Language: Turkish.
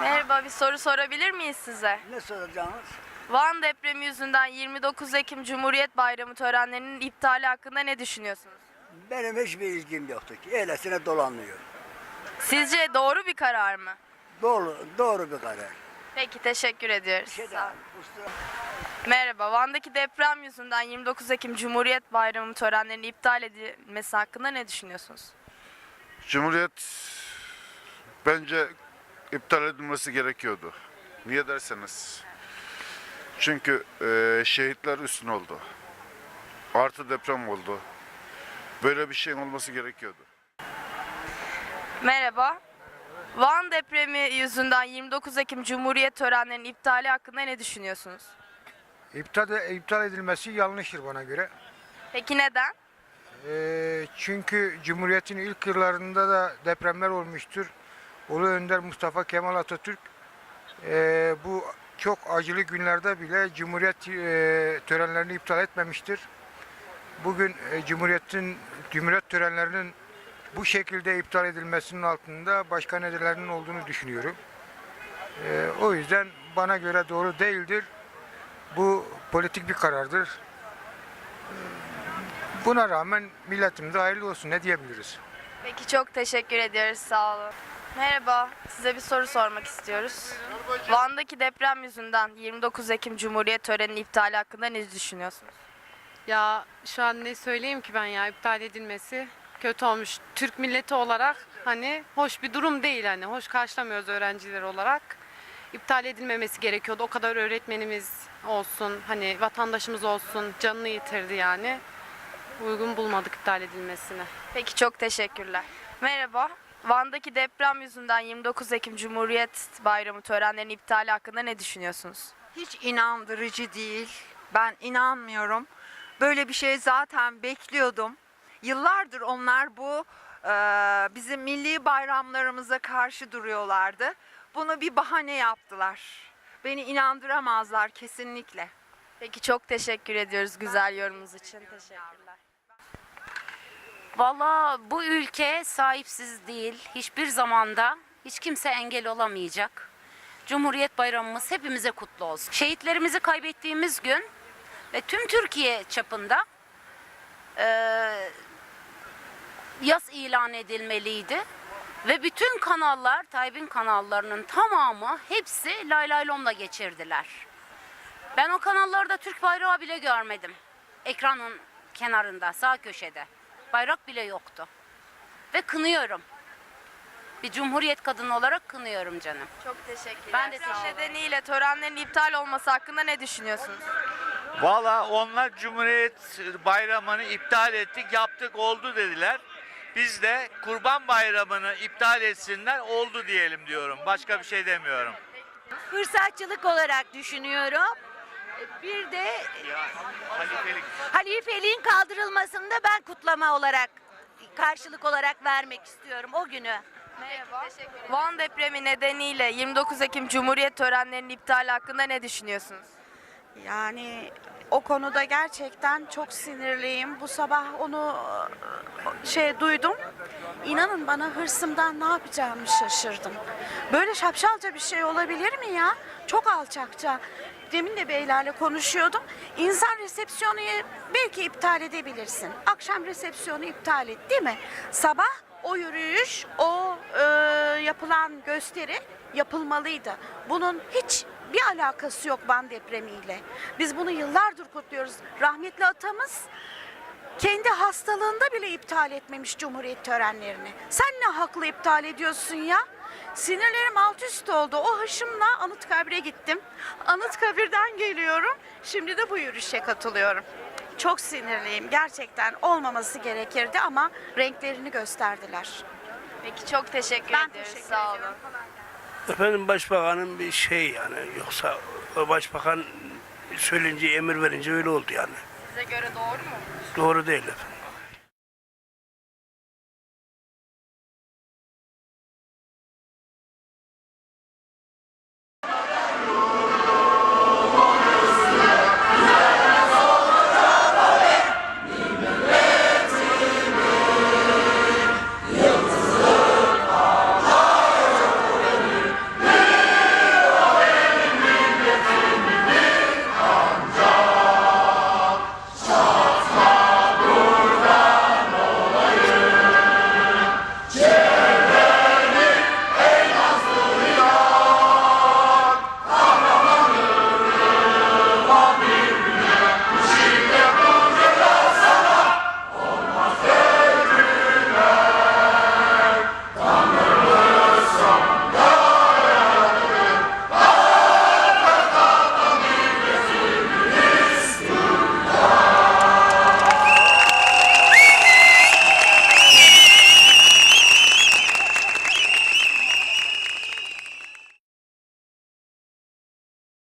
Merhaba, bir soru sorabilir miyiz size? Ne soracağınız? Van depremi yüzünden 29 Ekim Cumhuriyet Bayramı törenlerinin iptali hakkında ne düşünüyorsunuz? Benim hiçbir ilgim yoktu ki. Öylesine dolanıyor. Sizce doğru bir karar mı? Doğru, doğru bir karar. Peki, teşekkür ediyoruz. Şey Sağ olun. Merhaba, Van'daki deprem yüzünden 29 Ekim Cumhuriyet Bayramı törenlerinin iptal edilmesi hakkında ne düşünüyorsunuz? Cumhuriyet bence iptal edilmesi gerekiyordu. Niye derseniz. Çünkü eee, şehitler üstün oldu. Artı deprem oldu. Böyle bir şeyin olması gerekiyordu. Merhaba. Van depremi yüzünden 29 Ekim Cumhuriyet törenlerinin iptali hakkında ne düşünüyorsunuz? İptal, iptal edilmesi yanlıştır bana göre. Peki neden? Ee, çünkü Cumhuriyet'in ilk yıllarında da depremler olmuştur. Ulu Önder Mustafa Kemal Atatürk ee, bu çok acılı günlerde bile Cumhuriyet ee, törenlerini iptal etmemiştir. Bugün ee, Cumhuriyet'in Cumhuriyet törenlerinin bu şekilde iptal edilmesinin altında başka nedenlerinin olduğunu düşünüyorum. Ee, o yüzden bana göre doğru değildir. Bu politik bir karardır. Buna rağmen milletimize hayırlı olsun ne diyebiliriz? Peki çok teşekkür ediyoruz. Sağ olun. Merhaba. Size bir soru sormak istiyoruz. Van'daki deprem yüzünden 29 Ekim Cumhuriyet töreninin iptali hakkında ne düşünüyorsunuz? Ya şu an ne söyleyeyim ki ben ya iptal edilmesi kötü olmuş. Türk milleti olarak hani hoş bir durum değil hani hoş karşılamıyoruz öğrenciler olarak. İptal edilmemesi gerekiyordu. O kadar öğretmenimiz olsun hani vatandaşımız olsun canını yitirdi yani. Uygun bulmadık iptal edilmesini. Peki çok teşekkürler. Merhaba. Van'daki deprem yüzünden 29 Ekim Cumhuriyet Bayramı törenlerinin iptali hakkında ne düşünüyorsunuz? hiç inandırıcı değil. Ben inanmıyorum. Böyle bir şey zaten bekliyordum. Yıllardır onlar bu e, bizim milli bayramlarımıza karşı duruyorlardı. Bunu bir bahane yaptılar. Beni inandıramazlar kesinlikle. Peki çok teşekkür ediyoruz güzel yorumunuz için. Teşekkürler. Valla bu ülke sahipsiz değil. Hiçbir zamanda hiç kimse engel olamayacak. Cumhuriyet Bayramımız hepimize kutlu olsun. Şehitlerimizi kaybettiğimiz gün ve tüm Türkiye çapında eee, yas ilan edilmeliydi. Ve bütün kanallar, Tayyip'in kanallarının tamamı hepsi lay lay lomla geçirdiler. Ben o kanallarda Türk bayrağı bile görmedim. Ekranın kenarında, sağ köşede. Bayrak bile yoktu. Ve kınıyorum. Bir cumhuriyet kadını olarak kınıyorum canım. Çok teşekkürler. Ben de teşekkür ederim. nedeniyle törenlerin iptal olması hakkında ne düşünüyorsunuz? Valla onlar Cumhuriyet Bayramı'nı iptal ettik, yaptık, oldu dediler. Biz de Kurban Bayramı'nı iptal etsinler, oldu diyelim diyorum. Başka bir şey demiyorum. fırsatçılık olarak düşünüyorum. Bir de halifeliğin kaldırılmasını da ben kutlama olarak karşılık olarak vermek istiyorum o günü. Merhaba. Van depremi nedeniyle 29 Ekim Cumhuriyet törenlerinin iptali hakkında ne düşünüyorsunuz? Yani o konuda gerçekten çok sinirliyim. Bu sabah onu e, şey duydum. İnanın bana hırsımdan ne yapacağımı şaşırdım. Böyle şapşalca bir şey olabilir mi ya? Çok alçakça. Demin de beylerle konuşuyordum. İnsan resepsiyonu belki iptal edebilirsin. Akşam resepsiyonu iptal et değil mi? Sabah o yürüyüş, o e, yapılan gösteri yapılmalıydı. Bunun hiç bir alakası yok Van depremiyle. Biz bunu yıllardır kutluyoruz. Rahmetli atamız kendi hastalığında bile iptal etmemiş Cumhuriyet törenlerini. Sen ne haklı iptal ediyorsun ya? Sinirlerim alt üst oldu. O hışımla Anıtkabir'e gittim. Anıtkabir'den geliyorum. Şimdi de bu yürüyüşe katılıyorum. Çok sinirliyim. Gerçekten olmaması gerekirdi ama renklerini gösterdiler. Peki çok teşekkür Ben ediyoruz. teşekkür Sağ ediyorum. Efendim başbakanın bir şey yani yoksa o başbakan söyleyince emir verince öyle oldu yani. Size göre doğru mu? Doğru değil efendim.